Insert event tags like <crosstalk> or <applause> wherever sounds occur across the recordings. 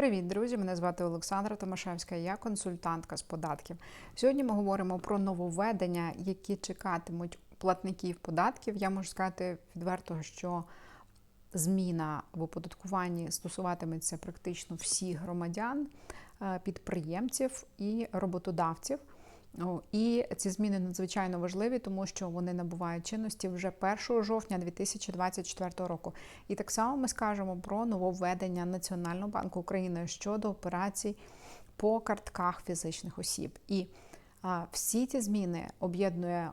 Привіт, друзі! Мене звати Олександра Томашевська, я консультантка з податків. Сьогодні ми говоримо про нововведення, які чекатимуть платників податків. Я можу сказати відверто, що зміна в оподаткуванні стосуватиметься практично всіх громадян, е, підприємців і роботодавців. І ці зміни надзвичайно важливі, тому що вони набувають чинності вже 1 жовтня 2024 року. І так само ми скажемо про нововведення Національного банку України щодо операцій по картках фізичних осіб. І всі ці зміни об'єднує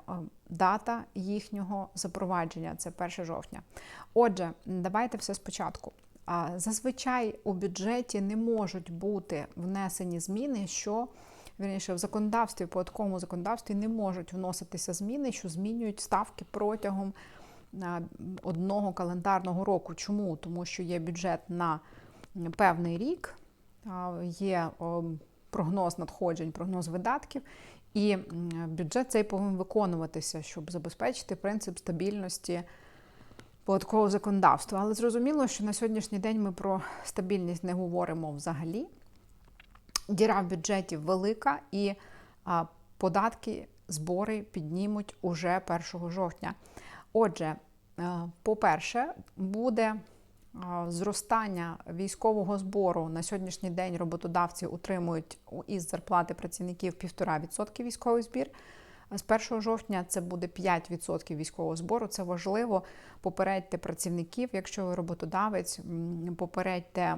дата їхнього запровадження це 1 жовтня. Отже, давайте все спочатку. Зазвичай у бюджеті не можуть бути внесені зміни, що Вірніше, в законодавстві, податковому законодавстві не можуть вноситися зміни, що змінюють ставки протягом одного календарного року. Чому? Тому що є бюджет на певний рік, є прогноз надходжень, прогноз видатків, і бюджет цей повинен виконуватися, щоб забезпечити принцип стабільності податкового законодавства. Але зрозуміло, що на сьогоднішній день ми про стабільність не говоримо взагалі діра в бюджеті велика, і податки, збори піднімуть уже 1 жовтня. Отже, е, по-перше, буде зростання військового збору на сьогоднішній день роботодавці утримують із зарплати працівників 1,5% військовий збір. З 1 жовтня це буде 5% військового збору. Це важливо. Попередьте працівників, якщо ви роботодавець, попередьте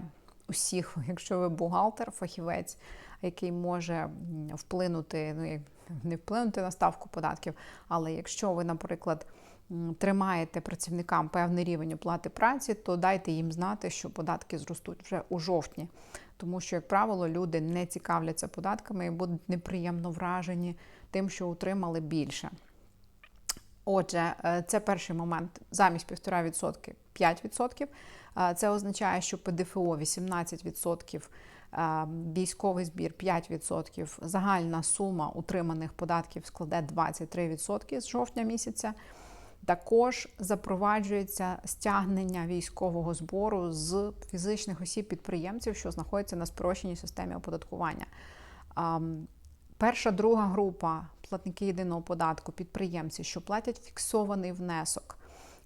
усіх, <laughs> якщо ви бухгалтер, фахівець, який може вплинути, ну не вплинути на ставку податків, але якщо ви, наприклад, тримаєте працівникам певний рівень оплати праці, то дайте їм знати, що податки зростуть вже у жовтні. Тому що, як правило, люди не цікавляться податками і будуть неприємно вражені тим, що отримали більше. Отже, е, це перший момент замість 1,5% 5%. Це означає, що ПДФО 18%, військовий збір 5%, загальна сума утриманих податків складе 23% з жовтня місяця. Також запроваджується стягнення військового збору з фізичних осіб-підприємців, що знаходяться на спрощеній системі оподаткування. Перша друга група платники єдиного податку, підприємці, що платять фіксований внесок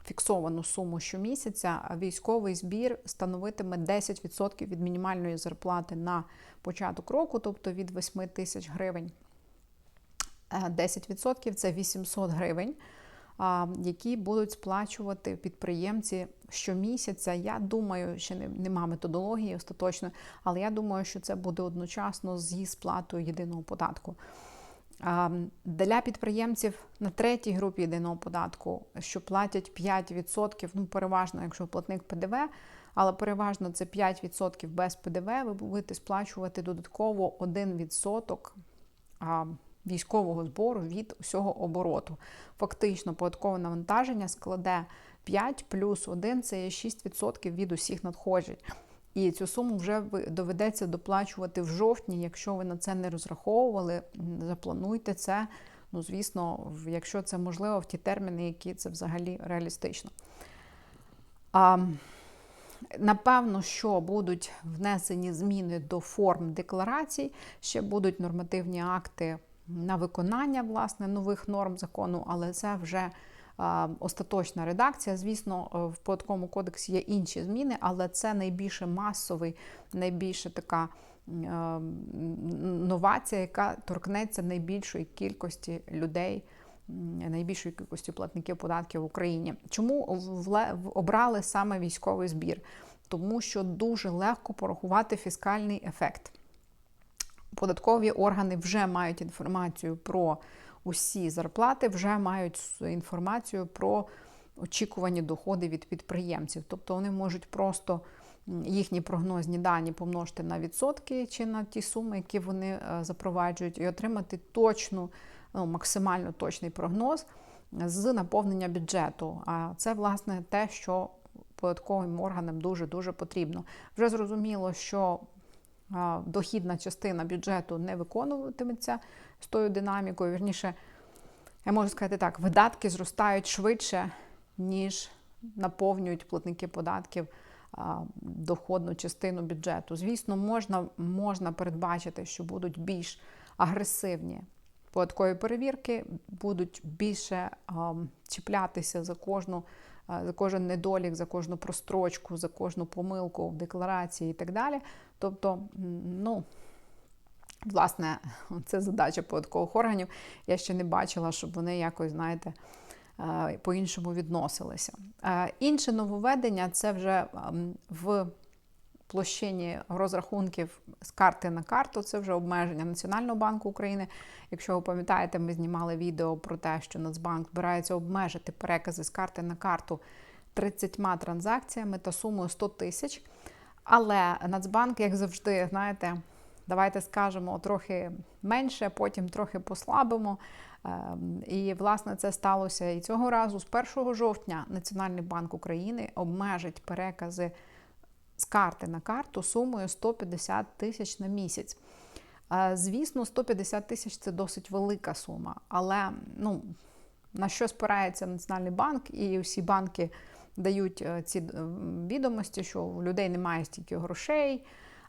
фіксовану суму щомісяця, військовий збір становитиме 10% від мінімальної зарплати на початок року, тобто від 8 тисяч гривень. 10% е, це 800 гривень, які будуть сплачувати підприємці щомісяця. Я думаю, ще нема методології остаточно, але я думаю, що це буде одночасно зі сплатою єдиного податку. Для підприємців на третій групі єдиного податку, що платять 5%, ну переважно, якщо платник ПДВ, але переважно це 5% без ПДВ, ви будете сплачувати додатково 1% військового збору від усього обороту. Фактично, податкове навантаження складе 5 плюс 1 це є 6% від усіх надходжень. І цю суму вже доведеться доплачувати в жовтні. Якщо ви на це не розраховували, заплануйте це. Ну, звісно, якщо це можливо, в ті терміни, які це взагалі реалістично. А, Напевно, що будуть внесені зміни до форм декларацій, ще будуть нормативні акти на виконання власне нових норм закону, але це вже остаточна редакція. Звісно, е, в податковому кодексі є інші зміни, але це найбільше масовий, найбільше така е, новація, яка торкнеться найбільшої кількості людей. Найбільшої кількості платників податків в Україні. Чому обрали саме військовий збір? Тому що дуже легко порахувати фіскальний ефект. Податкові органи вже мають інформацію про усі зарплати вже мають інформацію про очікувані доходи від підприємців. Тобто вони можуть просто їхні прогнозні дані помножити на відсотки чи на ті суми, які вони е, запроваджують, і отримати точну, ну, максимально точний прогноз з наповнення бюджету. А це, власне, те, що податковим органам дуже-дуже потрібно. Вже зрозуміло, що дохідна частина бюджету не виконуватиметься з тою динамікою. Вірніше, я можу сказати так, видатки зростають швидше, ніж наповнюють платники податків доходну частину бюджету. Звісно, можна, можна передбачити, що будуть більш агресивні податкові перевірки, будуть більше чіплятися за кожну. А, За кожен недолік, за кожну прострочку, за кожну помилку в декларації і так далі. Тобто, ну, власне, <laughs> це задача податкових органів. Я ще не бачила, щоб вони якось, знаєте, е, по-іншому відносилися. Е, Інше нововведення це вже ем, в площині розрахунків з карти на карту. Це вже обмеження Національного банку України. Якщо ви пам'ятаєте, ми знімали відео про те, що Нацбанк збирається обмежити перекази з карти на карту 30 транзакціями та сумою 100 тисяч. Але Нацбанк, як завжди, знаєте, давайте скажемо трохи менше, потім трохи послабимо. Ем, І, власне, це сталося і цього разу. З 1 жовтня Національний банк України обмежить перекази карти на карту сумою 150 тисяч на місяць. Е, Звісно, 150 тисяч це досить велика сума, але ну, на що спирається Національний банк, і всі банки дають е, ці е, відомості, що у людей немає стільки грошей.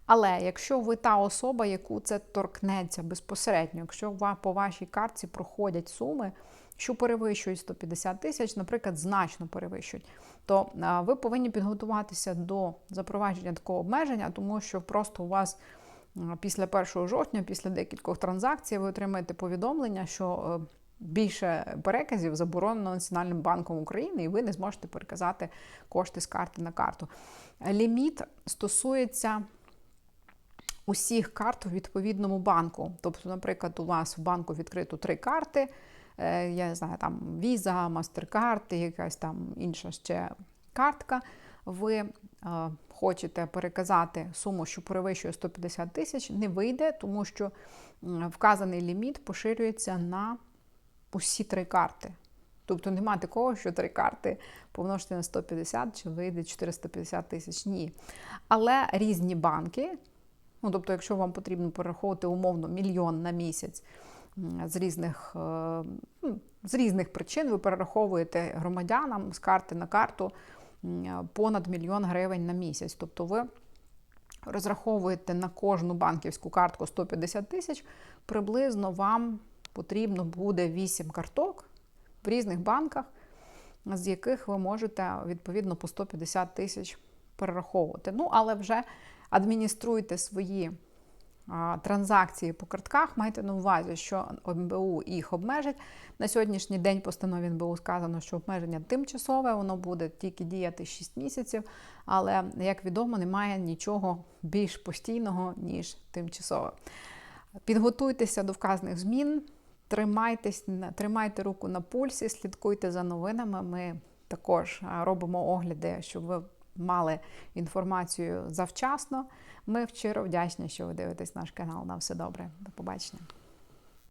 Але якщо ви та особа, яку це торкнеться безпосередньо, якщо по вашій картці проходять суми, що перевищують 150 тисяч, наприклад, значно перевищують, то ви повинні підготуватися до запровадження такого обмеження, тому що просто у вас після 1 жовтня, після декількох транзакцій, ви отримаєте повідомлення, що е, більше переказів заборонено Національним банком України, і ви не зможете переказати кошти з карти на карту. Ліміт стосується усіх карт у відповідному банку. Тобто, наприклад, у вас в банку відкрито три карти. Е, Я не знаю, там Visa, MasterCard, якась там інша ще картка. Ви е, хочете переказати суму, що перевищує 150 тисяч, не вийде, тому що вказаний ліміт поширюється на усі три карти. Тобто нема такого, що три карти помножити на 150 чи вийде 450 тисяч. Ні. Але різні банки, ну тобто, якщо вам потрібно перераховувати умовно мільйон на місяць з різних, е, ну, з різних причин, ви перераховуєте громадянам з карти на карту понад мільйон гривень на місяць. Тобто ви розраховуєте на кожну банківську картку 150 тисяч, приблизно вам потрібно буде 8 карток в різних банках, з яких ви можете відповідно по 150 тисяч перераховувати. Ну, але вже адмініструйте свої транзакції по картках, майте на увазі, що НБУ їх обмежить. На сьогоднішній день постанові НБУ сказано, що обмеження тимчасове, воно буде тільки діяти 6 місяців, але, як відомо, немає нічого більш постійного, ніж тимчасове. Підготуйтеся до вказаних змін, тримайтесь, тримайте руку на пульсі, слідкуйте за новинами. Ми також робимо огляди, щоб ви мали інформацію завчасно. Ми вчиро вдячні, що ви дивитесь наш канал. На все добре. До побачення.